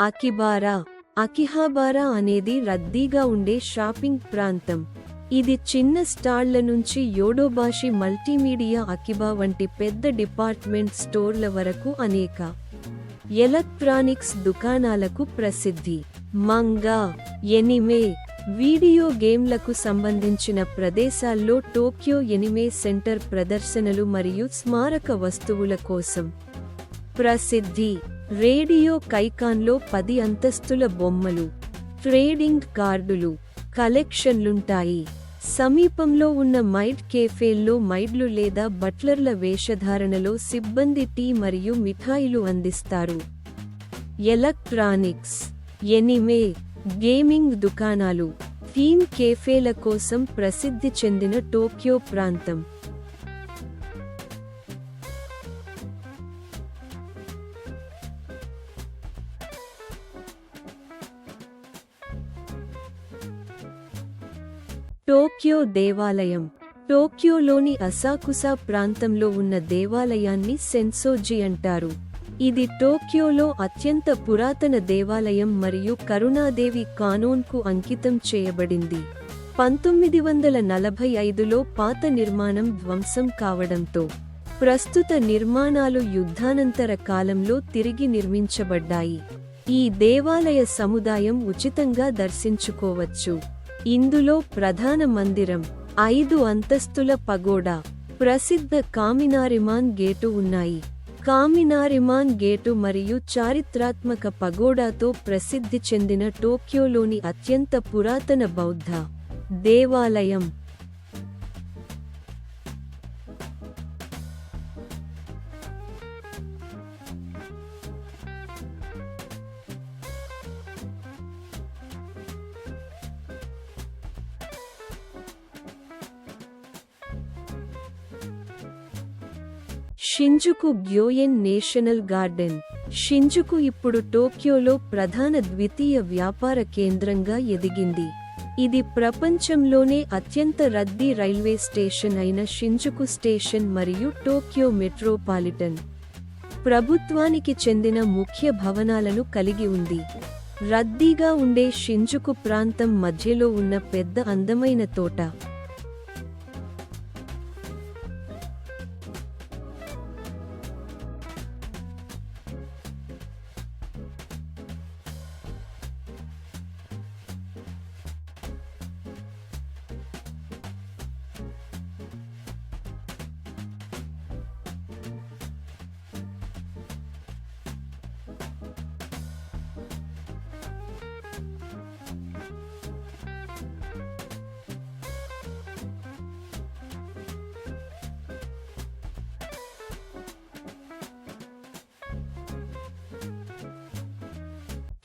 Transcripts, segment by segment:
అకిబారా. అకిహాబారా అనేది రద్దీగా ఉండే షాపింగ్ ప్రాంతం. ఇది చిన్న స్టాళ్ళ నుంచి యోడోబాషి మల్టీమీడియా అకిబా వంటి పెద్ద డిపార్ట్మెంట్ స్టోర్ల వరకు అనేక ఎలక్ట్రానిక్స్ దుకాణాలకు ప్రసిద్ధి. మంగా ఎనిమే వీడియో గేమ్లకు సంబంధించిన ప్రదేశాల్లో టోక్యో ఎనిమే సెంటర్ ప్రదర్శనలు మరియు స్మారక వస్తువుల కోసం ప్రసిద్ధి. రేడియో కైకాన్లో పది అంతస్తుల బొమ్మలు ట్రేడింగ్ కార్డులు కలెక్షన్లుంటాయి. సమీపంలో ఉన్న మైడ్ కేఫేల్లో మైడ్లు లేదా బట్లర్ల వేషధారణలో సిబ్బంది టీ మరియు మిఠాయిలు అందిస్తారు. ఎలక్ట్రానిక్స్ ఎనిమే గేమింగ్ దుకాణాలు థీమ్ కేఫేల కోసం ప్రసిద్ధి చెందిన టోక్యో ప్రాంతం. టోక్యో దేవాలయం. టోక్యోలోని అసాకుసా ప్రాంతంలో ఉన్న దేవాలయాన్ని సెన్సోజి అంటారు. ఇది టోక్యోలో అత్యంత పురాతన దేవాలయం మరియు కరుణాదేవి కానోన్కు అంకితం చేయబడింది. పంతొమ్మిది వందల నలభై ఐదులో పాత నిర్మాణం ధ్వంసం కావడంతో ప్రస్తుత నిర్మాణాలు యుద్ధానంతర కాలంలో తిరిగి నిర్మించబడ్డాయి. ఈ దేవాలయ సముదాయం ఉచితంగా దర్శించుకోవచ్చు. ఇందులో ప్రధాన మందిరం ఐదు అంతస్తుల పగోడా ప్రసిద్ధ కామినారిమాన్ గేటు ఉన్నాయి. కామినారిమాన్ గేటు మరియు చారిత్రాత్మక పగోడాతో ప్రసిద్ధి చెందిన టోక్యోలోని అత్యంత పురాతన బౌద్ధ దేవాలయం. షింజుకు గ్యోయెన్ నేషనల్ గార్డెన్. షింజుకు ఇప్పుడు టోక్యోలో ప్రధాన ద్వితీయ వ్యాపార కేంద్రంగా ఎదిగింది. ఇది ప్రపంచంలోనే అత్యంత రద్దీ రైల్వే స్టేషన్ అయిన షింజుకు స్టేషన్ మరియు టోక్యో మెట్రోపాలిటన్. ప్రభుత్వానికి చెందిన ముఖ్య భవనాలను కలిగి ఉంది. రద్దీగా ఉండే షింజుకు ప్రాంతం మధ్యలో ఉన్న పెద్ద అందమైన తోట.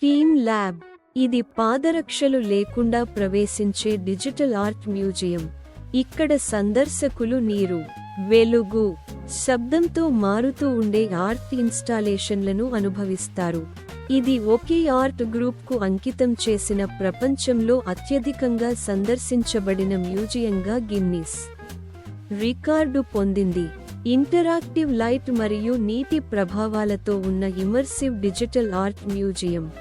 Team lab. ఇది పాదరక్షలు లేకుండా ప్రవేశించే డిజిటల్ ఆర్ట్ మ్యూజియం. ఇక్కడ సందర్శకులు నీరు వెలుగు శబ్దంతో మారుతూ ఉండే ఆర్ట్ ఇన్స్టాలేషన్లను అనుభవిస్తారు. ఇది ఒకే ఆర్ట్ గ్రూప్కు అంకితం చేసిన ప్రపంచంలో అత్యధికంగా సందర్శించబడిన మ్యూజియంగా గిన్నిస్. రికార్డు పొందింది. ఇంటరాక్టివ్ లైట్ మరియు నీటి ప్రభావాలతో ఉన్న immersive digital art museum.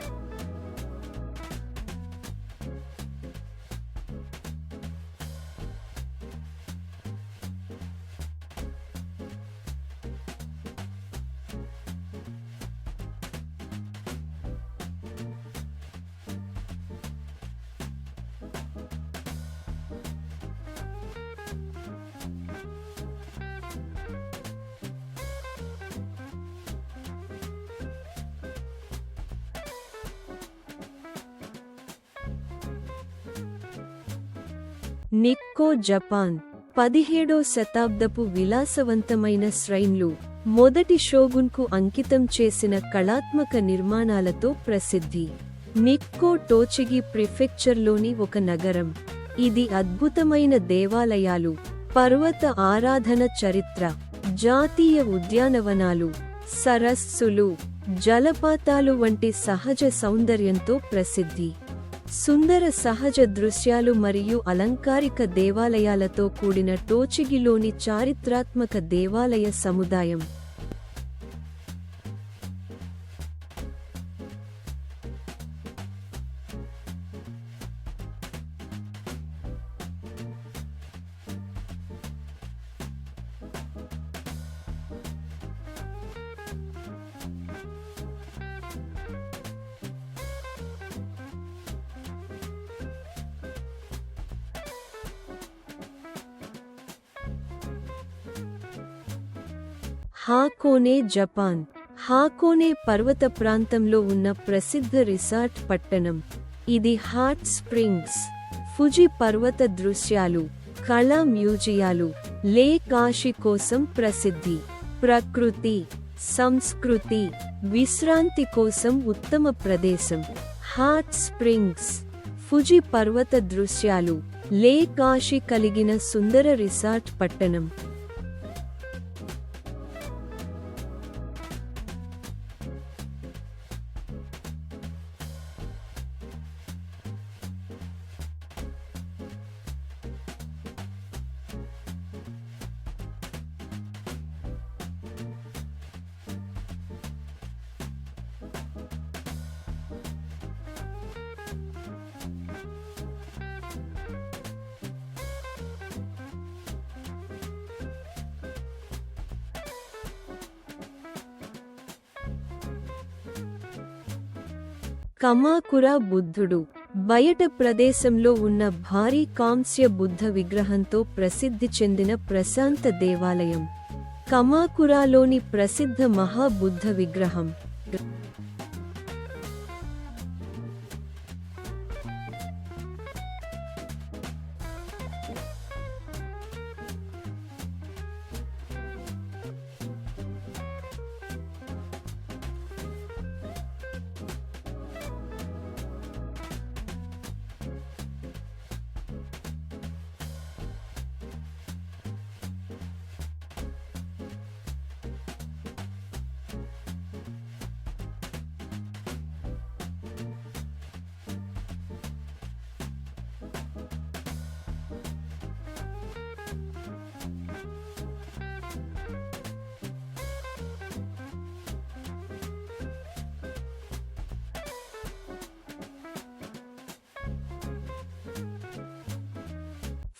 Nikko Japan పదిహేడో శతాబ్దపు విలాసవంతమైన శ్రైన్లు మొదటి షోగున్కు అంకితం చేసిన కళాత్మక నిర్మాణాలతో ప్రసిద్ధి. నిక్కో టోచిగి ప్రిఫెక్చర్లోని ఒక నగరం. ఇది అద్భుతమైన దేవాలయాలు పర్వత ఆరాధన చరిత్ర జాతీయ ఉద్యానవనాలు సరస్సులు జలపాతాలు వంటి సహజ సౌందర్యంతో ప్రసిద్ధి. సుందర సహజ దృశ్యాలు మరియు అలంకారిక దేవాలయాలతో కూడిన టోచిగిలోని చారిత్రాత్మక దేవాలయ సముదాయం. హాకోనే జపాన్. హాకోనే పర్వత ప్రాంతంలో ఉన్న ప్రసిద్ధ రిసార్ట్ పట్టణం. ఇది హాట్ స్ప్రింగ్స్ ఫుజి పర్వత దృశ్యాలు కళా మ్యూజియాలు లేక్ కోసం ప్రసిద్ధి. ప్రకృతి సంస్కృతి విశ్రాంతి కోసం ఉత్తమ ప్రదేశం. హాట్ స్ప్రింగ్స్ ఫుజి పర్వత దృశ్యాలు లేక్ కలిగిన సుందర రిసార్ట్ పట్టణం. కమాకుర బుద్ధుడు. బయట ప్రదేశంలో ఉన్న భారీ కాంస్య బుద్ధ విగ్రహంతో ప్రసిద్ధి చెందిన ప్రశాంత దేవాలయం. కమాకురాలోని ప్రసిద్ధ మహాబుద్ధ విగ్రహం.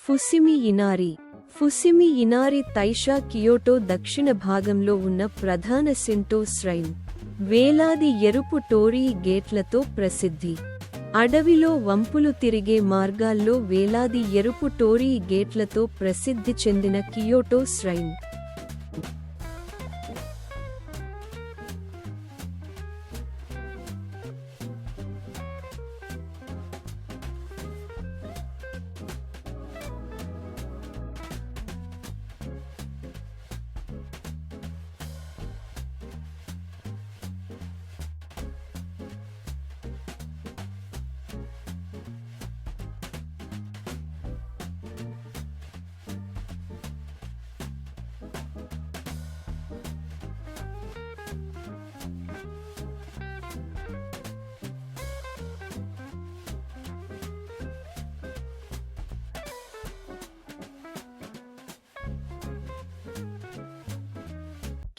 ఫుసిమి ఇనారి. ఫుసిమి ఇనారి తైషా కియోటో దక్షిణ భాగంలో ఉన్న ప్రధాన సింటో శ్రైన్. వేలాది ఎరుపు టోరీ గేట్లతో ప్రసిద్ధి. అడవిలో వంపులు తిరిగే మార్గాల్లో వేలాది ఎరుపు టోరీ గేట్లతో ప్రసిద్ధి చెందిన కియోటో శ్రైన్.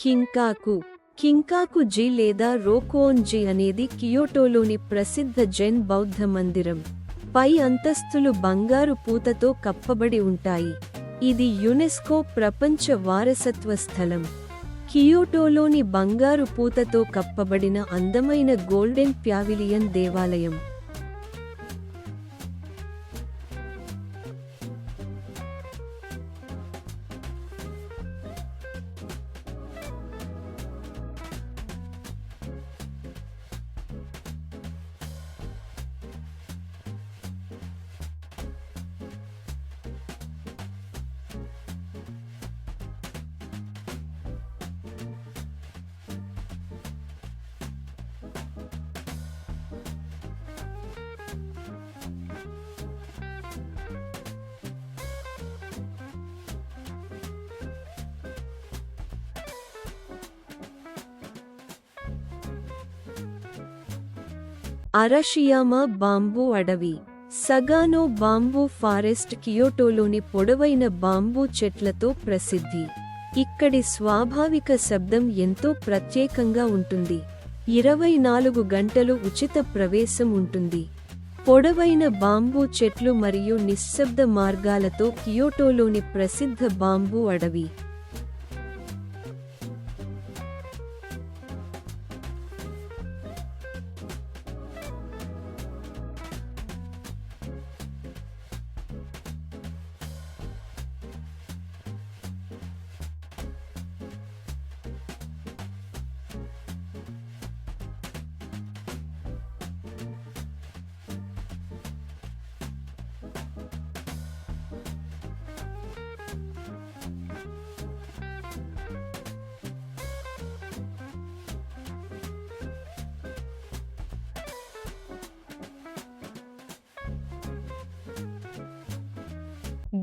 కింకాకు. కింకాకు జి లేదా రోకోన్ జీ అనేది కియోటోలోని ప్రసిద్ధ జైన్ బౌద్ధ మందిరం. పై అంతస్తులు బంగారు పూతతో కప్పబడి ఉంటాయి. ఇది యునెస్కో ప్రపంచ వారసత్వ స్థలం. కియోటోలోని బంగారు పూతతో కప్పబడిన అందమైన గోల్డెన్ ప్యావిలియన్ దేవాలయం. అరషియామా బాంబూ అడవి. సగానో బాంబూ ఫారెస్ట్ కియోటోలోని పొడవైన బాంబూ చెట్లతో ప్రసిద్ధి. ఇక్కడి స్వాభావిక శబ్దం ఎంతో ప్రత్యేకంగా ఉంటుంది. ఇరవై నాలుగు గంటలు ఉచిత ప్రవేశం ఉంటుంది. పొడవైన బాంబూ చెట్లు మరియు నిశ్శబ్ద మార్గాలతో కియోటోలోని ప్రసిద్ధ బాంబూ అడవి.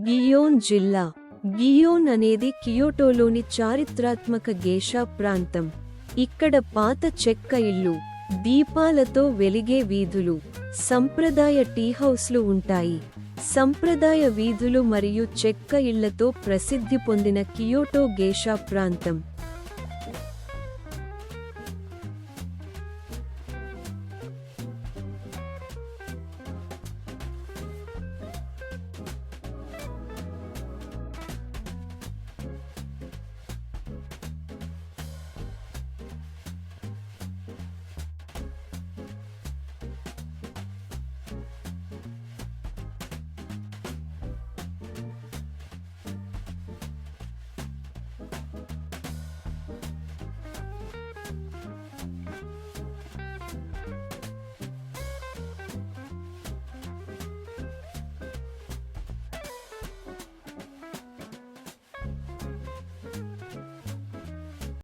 గియోన్ జిల్లా. గియోన్ అనేది కియోటోలోని చారిత్రాత్మక గేషా ప్రాంతం. ఇక్కడ పాత చెక్క ఇళ్ళు దీపాలతో వెలిగే వీధులు సంప్రదాయ టీ హౌస్లు ఉంటాయి. సంప్రదాయ వీధులు మరియు చెక్క ఇళ్ళతో ప్రసిద్ధి పొందిన కియోటో గేషా ప్రాంతం.